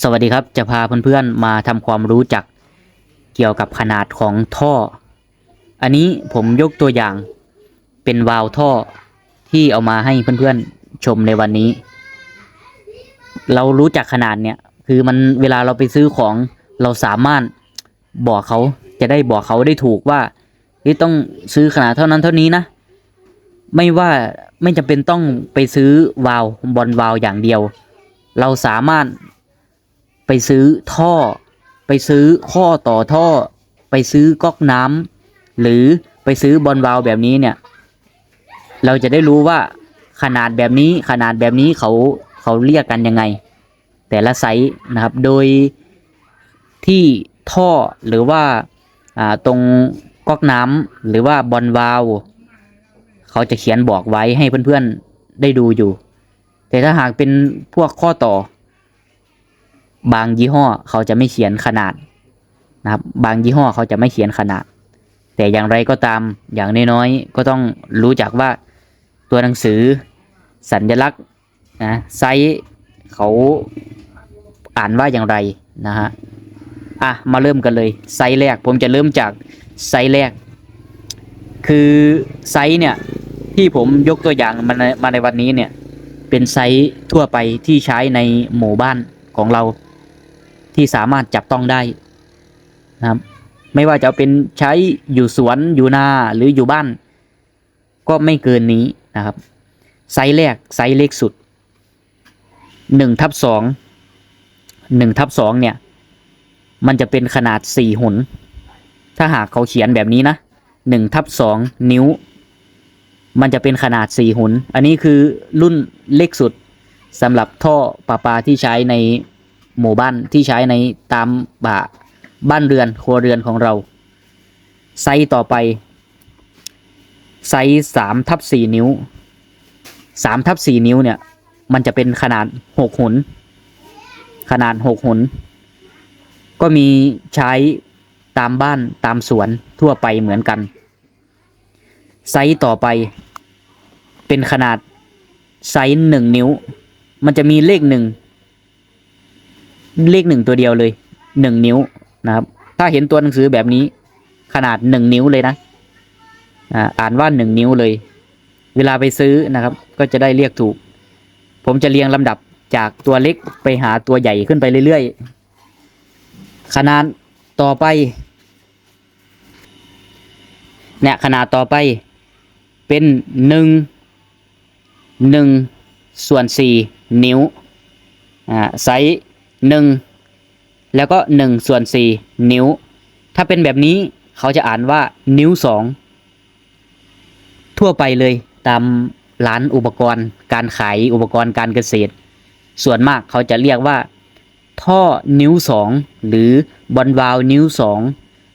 สวัสดีครับ จะพาเพื่อนๆมาทำความรู้จักเกี่ยวกับขนาดของท่อ อันนี้ผมยกตัวอย่างเป็นวาล์วท่อที่เอามาให้เพื่อนๆชมในวันนี้ เรารู้จักขนาดเนี่ยคือมันเวลาเราไปซื้อของเราสามารถบอกเขาจะได้บอกเขาได้ถูกว่าเฮ้ยต้องซื้อขนาดเท่านั้นเท่านี้นะ ไม่ว่าไม่จำเป็นต้องไปซื้อวาล์วบอลวาล์วอย่างเดียว เราสามารถ ไปซื้อท่อ ไปซื้อข้อต่อท่อ ไปซื้อก๊อกน้ำหรือไปซื้อบอลวาลแบบนี้เนี่ย เราจะได้รู้ว่าขนาดแบบนี้ขนาดแบบนี้เขาเขาเรียกกันยังไง แต่ละไซส์นะครับ โดยที่ท่อหรือว่าตรงก๊อกน้ำหรือว่าบอลวาลเขาจะเขียนบอกไว้ให้เพื่อนๆได้ดูอยู่ แต่ถ้าหากเป็นพวกข้อต่อ บางยี่ห้อเขาจะไม่เขียนขนาดนะครับ บางยี่ห้อเขาจะไม่เขียนขนาด แต่อย่างไรก็ตามอย่างน้อยๆก็ต้องรู้จักว่าตัวหนังสือสัญลักษณ์นะไซส์เขาอ่านว่าอย่างไรนะฮะอะมาเริ่มกันเลยไซส์แรกผมจะเริ่มจากไซส์แรก คือไซส์เนี่ยที่ผมยกตัวอย่างมาในมาในวันนี้เนี่ยเป็นไซส์ทั่วไปที่ใช้ในหมู่บ้านของเรา ที่สามารถจับต้องได้นะครับ ไม่ว่าจะเป็นใช้อยู่สวนอยู่นาหรืออยู่บ้าน ก็ไม่เกินนี้นะครับ ไซส์แรกไซส์เล็กสุดหนึ่งทับสองหนึ่งทับสองเนี่ย มันจะเป็นขนาดสี่หุน ถ้าหากเขาเขียนแบบนี้นะหนึ่งทับสองนิ้ว มันจะเป็นขนาดสี่หุน อันนี้คือรุ่นเล็กสุดสำหรับท่อประปาที่ใช้ใน หมู่บ้านที่ใช้ในตามบ้าบ้านเรือนครัวเรือนของเรา ไซส์ต่อไป ไซส์สามทับสี่นิ้วสามทับสี่นิ้วเนี่ย มันจะเป็นขนาดหกหุน ขนาดหกหุน ก็มีใช้ตามบ้านตามสวนทั่วไปเหมือนกัน ไซส์ต่อไป เป็นขนาดไซส์หนึ่งนิ้ว มันจะมีเลขหนึ่ง เลขหนึ่งตัวเดียวเลยหนึ่งนิ้วนะครับ ถ้าเห็นตัวหนังสือแบบนี้ ขนาดหนึ่งนิ้วเลยนะอ่าอ่านว่าหนึ่งนิ้วเลย เวลาไปซื้อนะครับ ก็จะได้เรียกถูก ผมจะเรียงลำดับจากตัวเล็กไปหาตัวใหญ่ขึ้นไปเรื่อยๆขนาดต่อไปเนี่ยขนาดต่อไปเป็นหนึ่งหนึ่งส่วนสี่นิ้วอ่าไซส์ หนึ่งแล้วก็หนึ่งส่วนสี่นิ้ว ถ้าเป็นแบบนี้เขาจะอ่านว่านิ้วสองทั่วไปเลยตามร้านอุปกรณ์การขายอุปกรณ์การเกษตร ส่วนมากเขาจะเรียกว่า ท่อนิ้วสองหรือบอลวาลวนิ้วสอง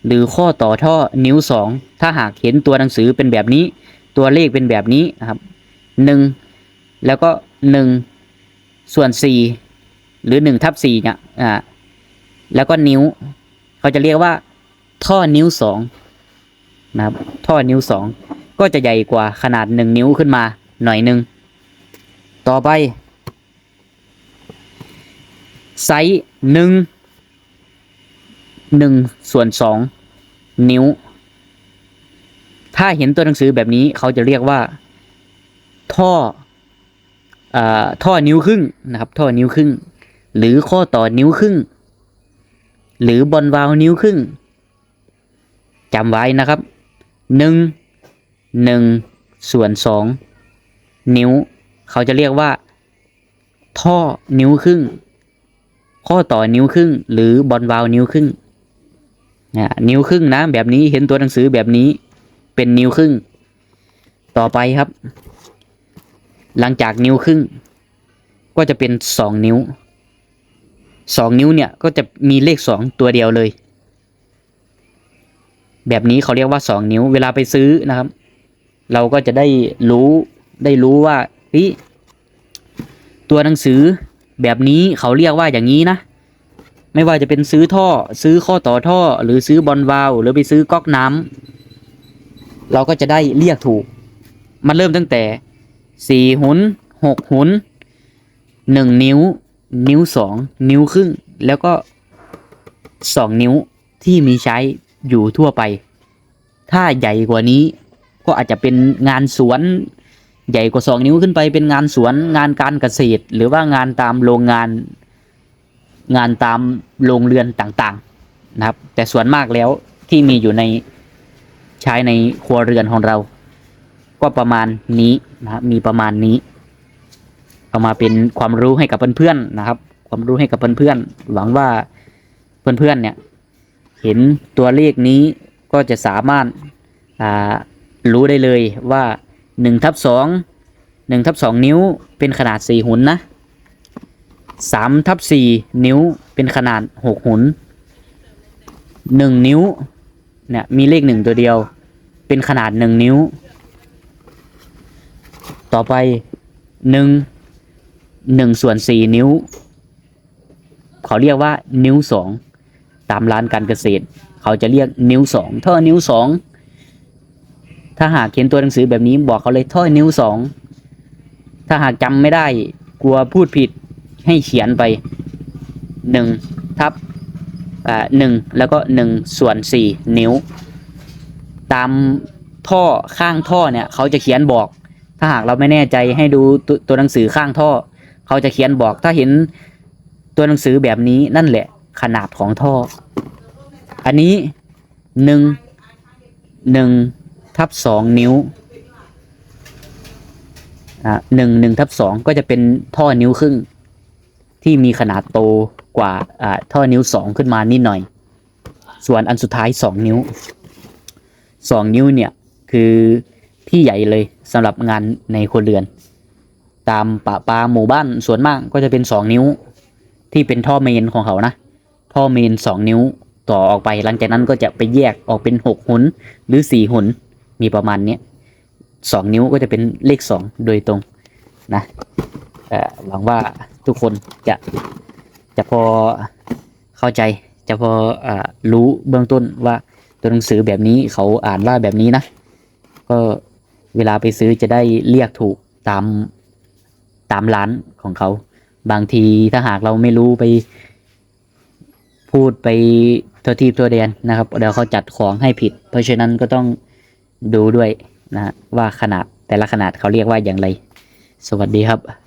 หรือข้อต่อท่อนิ้วสองถ้าหากเห็นตัวหนังสือเป็นแบบนี้ ตัวเลขเป็นแบบนี้นะครับหนึ่งแล้วก็หนึ่งส่วนสี่ หรือหนึ่งทับสี่เนี่ยอ่าแล้วก็นิ้ว เขาจะเรียกว่า ท่อนิ้วสองนะครับ ท่อนิ้วสองก็จะใหญ่กว่าขนาดหนึ่งนิ้วขึ้นมาหน่อยหนึ่งต่อไป ไซส์หนึ่งหนึ่งส่วนสองนิ้ว ถ้าเห็นตัวหนังสือแบบนี้เขาจะเรียกว่า ท่ออ่าท่อนิ้วครึ่งนะครับ ท่อนิ้วครึ่ง หรือข้อต่อนิ้วครึ่ง หรือบอลวาลวนิ้วครึ่งจำไว้นะครับหนึ่งหนึ่งส่วนสองนิ้ว เขาจะเรียกว่า ท่อนิ้วครึ่ง ข้อต่อนิ้วครึ่ง หรือบอลวาลวนิ้วครึ่งอ่านิ้วครึ่งนะแบบนี้เห็นตัวหนังสือแบบนี้เป็นนิ้วครึ่ง ต่อไปครับ หลังจากนิ้วครึ่ง ก็จะเป็นสองนิ้ว สองนิ้วเนี่ยก็จะมีเลขสองตัวเดียวเลย แบบนี้เขาเรียกว่าสองนิ้ว เวลาไปซื้อนะครับ เราก็จะได้รู้ได้รู้ว่าฮ้ยตัวหนังสือแบบนี้เขาเรียกว่าอย่างนี้นะ ไม่ว่าจะเป็นซื้อท่อ ซื้อข้อต่อท่อ หรือซื้อบอลวาลหรือไปซื้อก๊อกน้ำเราก็จะได้เรียกถูก มันเริ่มตั้งแต่สี่หุนหกหุนหนึ่งนิ้ว นิ้วสองนิ้วครึ่ง แล้วก็สองนิ้วที่มีใช้อยู่ทั่วไป ถ้าใหญ่กว่านี้ก็อาจจะเป็นงานสวน ใหญ่กว่าสองนิ้วขึ้นไปเป็นงานสวนงานการเกษตร หรือว่างานตามโรงงาน งานตามโรงเรือนต่างๆนะครับ แต่ส่วนมากแล้วที่มีอยู่ในใช้ในครัวเรือนของเรา ก็ประมาณนี้นะครับมีประมาณนี้ เอามาเป็นความรู้ให้กับเพื่อนๆนะครับ ความรู้ให้กับเพื่อนๆหวังว่าเพื่อนๆเนี่ย เห็นตัวเลขนี้ก็จะสามารถารู้ได้เลยว่าหนึ่งทับสองหนึ่งทับสองนิ้วเป็นขนาดสี่หุนนะสามทับสี่นิ้วเป็นขนาดหกหุนหนึ่งนิ้วเนี่ยมีเลขหนึ่งตัวเดียว เป็นขนาดหนึ่งนิ้ว ต่อไปหนึ่ง หนึ่งส่วนสี่นิ้ว เขาเรียกว่านิ้วสองตามร้านการเกษตร เขาจะเรียกนิ้วสองท่อนิ้วสองถ้าหากเขียนตัวหนังสือแบบนี้บอกเขาเลยท่อนิ้วสองถ้าหากจำไม่ได้กลัวพูดผิดให้เขียนไปหนึ่งทับอ่าหนึ่งแล้วก็หนึ่งส่วนสี่นิ้ว ตามท่อข้างท่อเนี่ย เขาจะเขียนบอก ถ้าหากเราไม่แน่ใจให้ดูตวตัวหนังสือข้างท่อ เขาจะเขียนบอกถ้าเห็นตัวหนังสือแบบนี้นั่นแหละขนาดของท่อ อันนี้หนึ่งหนึ่งทับสองนิ้วหนึ่งหนึ่งทับสองก็จะเป็นท่อนิ้วครึ่ง ที่มีขนาดโตกว่าอ่าท่อนิ้วสองขึ้นมานิดหน่อย ส่วนอันสุดท้ายสองนิ้วสองนิ้วเนี่ยคือที่ใหญ่เลยสำหรับงานในครัวเรือน ตามป่าปลาหมู่บ้านส่วนมากก็จะเป็นสองนิ้ว ที่เป็นท่อเมนของเขานะ ท่อเมนสองนิ้วต่อออกไปหลังจากนั้นก็จะไปแยกออกเป็นหกหุนหรือสี่หุนมีประมาณเนี้ยสองนิ้วก็จะเป็นเลขสองโดยตรงนะหวังว่าทุกคนจะจะพอเข้าใจจะพออรู้เบื้องต้นว่าตัวหนังสือแบบนี้เขาอ่านว่าแบบนี้นะ ก็เวลาไปซื้อจะได้เรียกถูกตาม ตามร้านของเขา บางทีถ้าหากเราไม่รู้ไป พูดไปทัวทีบตัวเดียนนะครับเดี๋ยวเขาจัดของให้ผิด เพราะฉะนั้นก็ต้องดูด้วยนะว่าขนาดแต่ละขนาดเขาเรียกว่าอย่างไร สวัสดีครับ